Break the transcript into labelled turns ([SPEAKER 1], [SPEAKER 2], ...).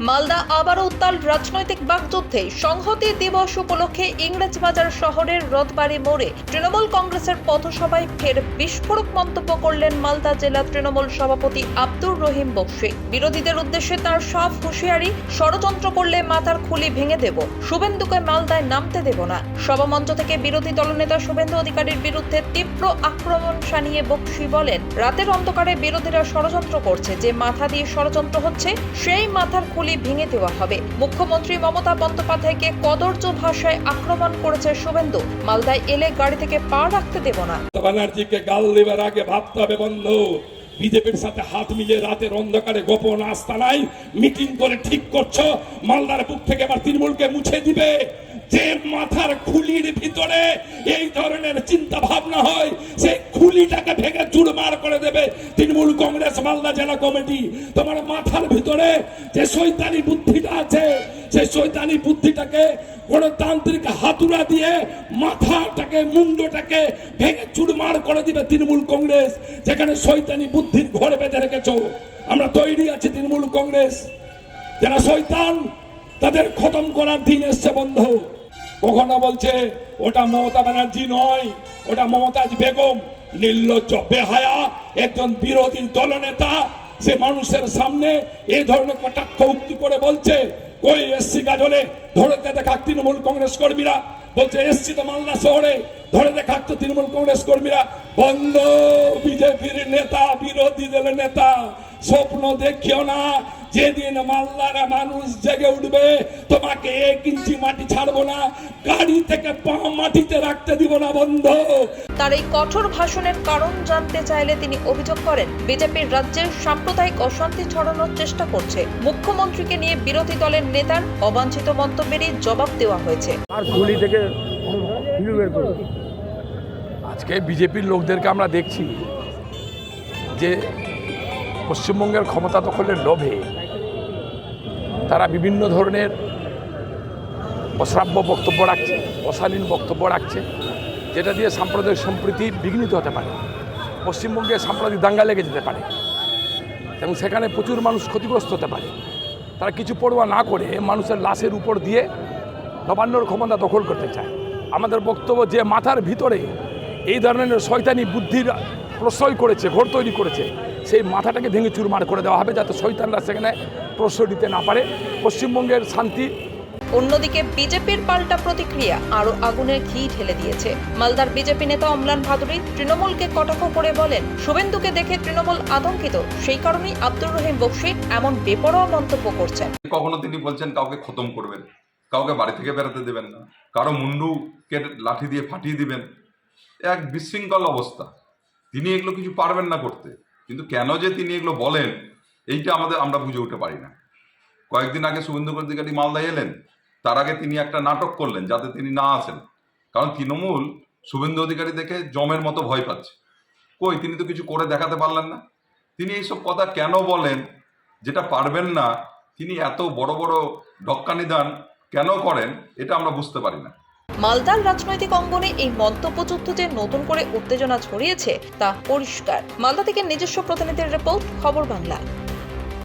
[SPEAKER 1] মালদা আবারও উত্তাল রাজনৈতিক বাকযুদ্ধে সংহতি দিবস উপলক্ষে ইংরেজবাজার শহরের রথবাড়ি মোড়ে তৃণমূল কংগ্রেসের পথসভায় ফের বিস্ফোরক মন্তব্য করলেন মালদা জেলা তৃণমূল সভাপতি আব্দুর রহিম বক্সি। বিরোধীদের উদ্দেশ্যে তার সব হুঁশিয়ারি, ষড়যন্ত্র করলে মাথার খুলি ভেঙে দেব, শুভেন্দুকে মালদায় নামতে দেব না। সভামঞ্চ থেকে বিরোধী দলনেতা শুভেন্দু অধিকারীর বিরুদ্ধে তীব্র আক্রমণ সানিয়ে বক্সি বলেন, রাতের অন্ধকারে বিরোধীরা ষড়যন্ত্র করছে, যে মাথা দিয়ে ষড়যন্ত্র হচ্ছে, সেই মাথার খুলি ভেঙে দেওয়া হবে। মুখ্যমন্ত্রী মমতা বন্দ্যোপাধ্যায়কে কদর্য ভাষায় আক্রমণ করেছে শুভেন্দু। মালদায় এলে গাড়ি থেকে পা রাখতে দেব না।
[SPEAKER 2] ব্যানার্জিকে গাল দেবার আগে ভাবতে হবে বিজেপির সাথে হাত মিলিয়ে রাতের অন্ধকারে গোপন আস্তানায় মিটিং করে ঠিক করছ, মালদার বুক থেকে এবার তৃণমূলকে মুছে দিবে। যে মাথার খুলির ভিতরে এই ধরনের চিন্তা ভাবনা হয়, সেই খুলিটাকে ভেঙে চুরমার করে দেবে তৃণমূল কংগ্রেস, মালদা জেলা কমিটি। তোমার মাথার ভিতরে যে শৈতানি বুদ্ধিটা আছে সেই শৈতানি বুদ্ধিটাকে গণতান্ত্রিক হাতুড়া দিয়ে মাথাটাকে, মুন্ডটাকে ভেঙে চুরমার করে দিবে তৃণমূল কংগ্রেস, যেখানে শৈতানি বুদ্ধির ঘরে বেঁধে রেখেছ। আমরা তৈরি আছি তৃণমূল কংগ্রেস। যারা শৈতান তাদের খতম করার দিন এসছে বন্ধ। কখনো বলছে, ওটা মমতা ব্যানার্জি নয়, ওটা মমতাজ বেগম। নির্লজ্জ, বেহায়া একজন বিরোধী দলনেতা, সে মানুষের সামনে এই ধরনের কটাক্ষ উক্তি করে বলছে ওই এসসি গাজলে? ধরে দেখাক তৃণমূল কংগ্রেস কর্মীরা। বলছে এসছি তো মালদা শহরে। ধরে দেখাক তো তৃণমূল কংগ্রেস কর্মীরা। বন্ধ বিজেপির নেতা, বিরোধী দলের নেতা, স্বপ্ন দেখিও না। যেদিন মাল্লার মানুষ জেগে উঠবে তোমাকে এক ইঞ্চি মাটি ছাড়বো না গাড়ি থেকে পা মাটিতে রাখতে দিব না বন্ধ।
[SPEAKER 1] তার এই কঠোর ভাষণের কারণ জানতে চাইলে তিনি অভিযোগ করেন বিজেপির রাজ্যের সাম্প্রদায়িক অশান্তি ছড়ানোর চেষ্টা করছে। মুখ্যমন্ত্রীকে নিয়ে বিরোধী দলের নেতার অবাঞ্ছিত মন্তব্যেরই জবাব দেওয়া হয়েছে।
[SPEAKER 3] আর গুলি থেকে
[SPEAKER 4] আজকে বিজেপির লোকদেরকে আমরা দেখছি যে পশ্চিমবঙ্গের ক্ষমতা দখলের লোভে তারা বিভিন্ন ধরনের অশ্রাব্য বক্তব্য রাখছে, অশালীন বক্তব্য রাখছে, যেটা দিয়ে সাম্প্রদায়িক সম্প্রীতি বিঘ্নিত হতে পারে। পশ্চিমবঙ্গে সাম্প্রদায়িক দাঙ্গা লেগে যেতে পারে এবং সেখানে প্রচুর মানুষ ক্ষতিগ্রস্ত হতে পারে। তারা কিছু পড়ুয়া না করে মানুষের লাশের উপর দিয়ে নবান্নর ক্ষমতা দখল করতে চায়। আমাদের বক্তব্য যে মাথার ভিতরে এই ধরনের শয়তানি বুদ্ধির প্রশ্রয় করেছে ঘর তৈরি করেছে। সেই মাথাটাকে ভেঙে চুরমার করে দেওয়া হবে যাতে শৈতানরা সেখানে প্রশ্রয় দিতে না পারে। পশ্চিমবঙ্গের শান্তি
[SPEAKER 1] অন্যদিকে বিজেপির পাল্টা প্রতিক্রিয়া আরও আগুনের ঘি ঢেলে দিয়েছে। মালদার বিজেপি নেতা অমলান ভাদুরী তৃণমূলকে কটাক্ষ করে বলেন শুভেন্দুকে দেখে তৃণমূল আতঙ্কিত। সেই কারণেই আব্দুর রহিম বক্সি এমন বেপরোয়া মন্তব্য করছেন।
[SPEAKER 5] কখনো তিনি বলছেন কাউকে খতম করবেন কাউকে বাড়ি থেকে বেরোতে দেবেন না কারও মুন্ডুকে লাঠি দিয়ে ফাটিয়ে দিবেন। এক বিশৃঙ্খল অবস্থা। তিনি এগুলো কিছু পারবেন না করতে। কিন্তু কেন যে তিনি এগুলো বলেন, এইটা আমাদের, আমরা বুঝে উঠতে পারি না। কয়েকদিন আগে শুভেন্দু অধিকারী মালদায় এলেন, তার আগে তিনি একটা নাটক করলেন যাতে তিনি না আসেন। কারণ তৃণমূল শুভেন্দু অধিকারী দেখে জমের মতো ভয় পাচ্ছে। কই, তিনি তো কিছু করে দেখাতে পারলেন না। তিনি এইসব কথা কেন বলেন, যেটা পারবেন না, তিনি এত বড় বড় ঢক্কানি দান কেন করেন, এটা আমরা বুঝতে পারি না।
[SPEAKER 1] মালদার রাজনৈতিক অঙ্গনে এই মন্তব্য যুদ্ধ যে নতুন করে উত্তেজনা ছড়িয়েছে, তা পরিষ্কার। মালদা থেকে নিজস্ব প্রতিনিধির রিপোর্ট, খবর বাংলা।